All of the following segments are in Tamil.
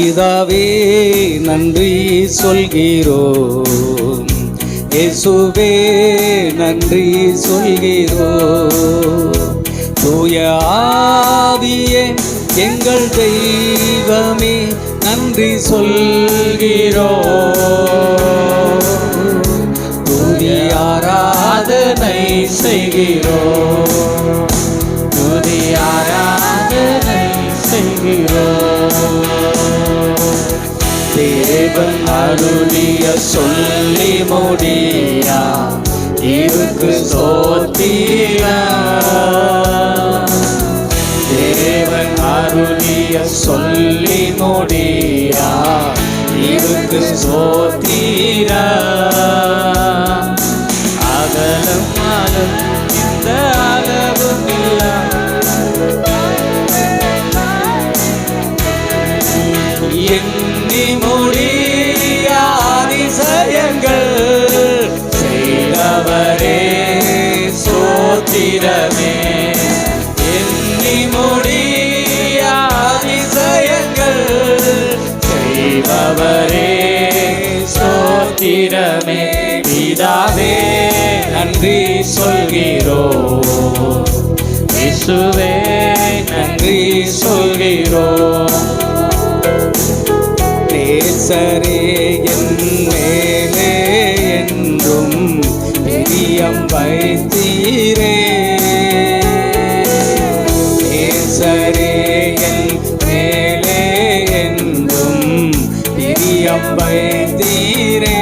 பிதாவே நன்றி சொல்கிறோம். இயேசுவே நன்றி சொல்கிறோம். தூய ஆவியே எங்கள் தெய்வமே நன்றி சொல்கிறோம். துதி ஆராதனை செய்கிறோம். தேவன் அருளிய சொல்லி முடியா? இருக்கு சோத்தியா தேவன் அருளிய சொல்லி முடியா? இருக்கு சோத்திரா அகலம் அலம் இந்த அகலம். சோத்திரமே எண்ணி முடியாதிசயங்கள் செய்பவரே சோத்திரமே. பிதாவே நன்றி சொல்கிறோ. இயேசுவே நன்றி சொல்கிறோ. நேசரே பிரியம் வைத்தீரே. நேசரே என் மேலே என்றும் பிரியம் வைத்தீரே.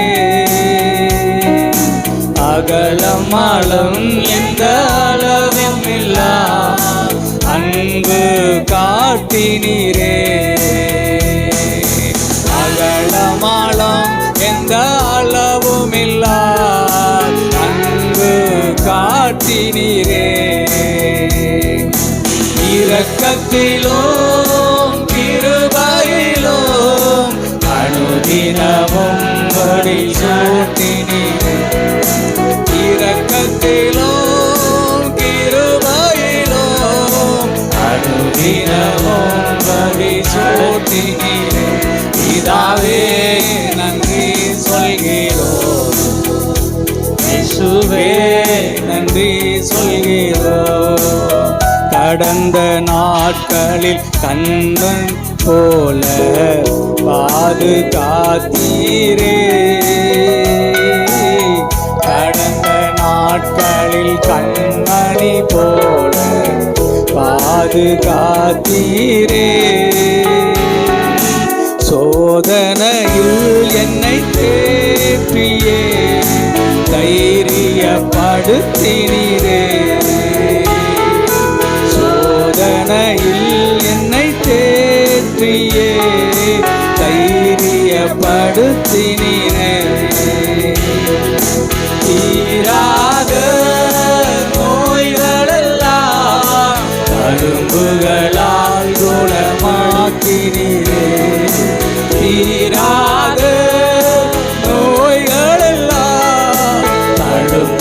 அகலமாலம் எந்த அளவும் இல்லா அன்பு காட்டினீரே. காட்டினீரே இரக்கத்திலும் கிருபையிலும் அனுதினமும் வழி சூட்டினீரே. இரக்கத்திலும் கிருபையிலும் அனுதினமும் வழி சூட்டினீரே. இதாவே நன்றி சொல்கிறோம். இயேசுவே சொல்கிறோ கடந்த நாட்களில் கண்ணன் போல பாதுகாத்தீரே. கடந்த நாட்களில் கண்மணி போல பாதுகாத்தீரே. சோதனையில் என்னை தேப்பியே தை தைரியப்படுத்தினீரே சோதனையில் என்னை தேற்றியே.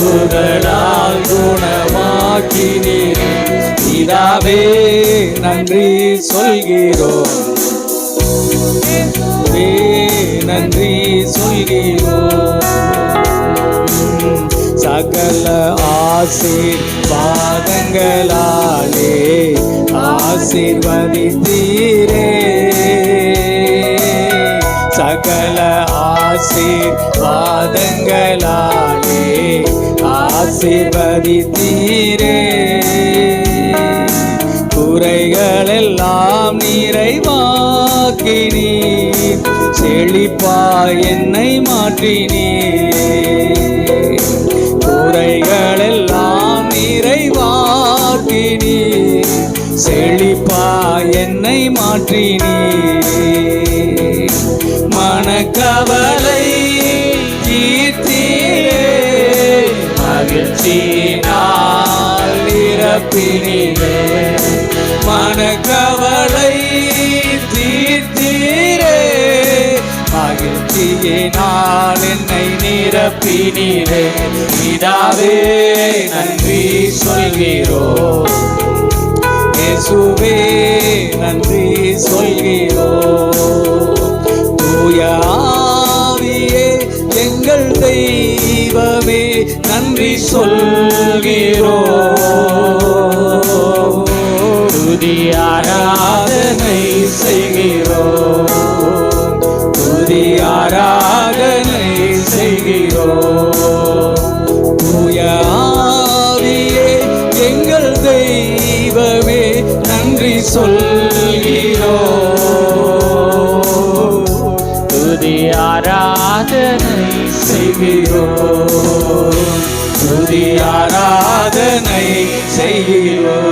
அரும்புகளால் குணமாக்கினீரே. இதாவே நன்றி சொல்கிறோம். நன்றி சொல்கிறோம். சகல ஆசீர்வாதங்களாலே ஆசீர்வதித்தீரே. சகல ஆசீர்வாதங்களாலே ஆசீர்வதித்தீரே. குறைகளெல்லாம் நிறைவாக்கினீர். செழிப்பா என்னை மாற்றினீர். குறைகளெல்லாம் நிறைவாக்கினீர். செழிப்பா என்னை மாற்றினீர். மனக்கவலை வீழ்ச்சினால் இறப்பினிலே மனக்கவலை தீர்த்தீரே. மகிழ்ச்சியினால் என்னை நிரப்பினீரே இதாவே நன்றி சொல்கிறோ. இயேசுவே நன்றி சொல்கிறோ. தூயாவியே எங்கள் தெய்வம். ஆராதனை செய்கிறோம் துதி ஆராதனை செய்கிறோம் தூய ஆவியே எங்கள் தெய்வமே நன்றி சொல்கிறோ. துதி ஆராதனை செய்கிறோம் துதி ஆராதனை செய்கிறோம்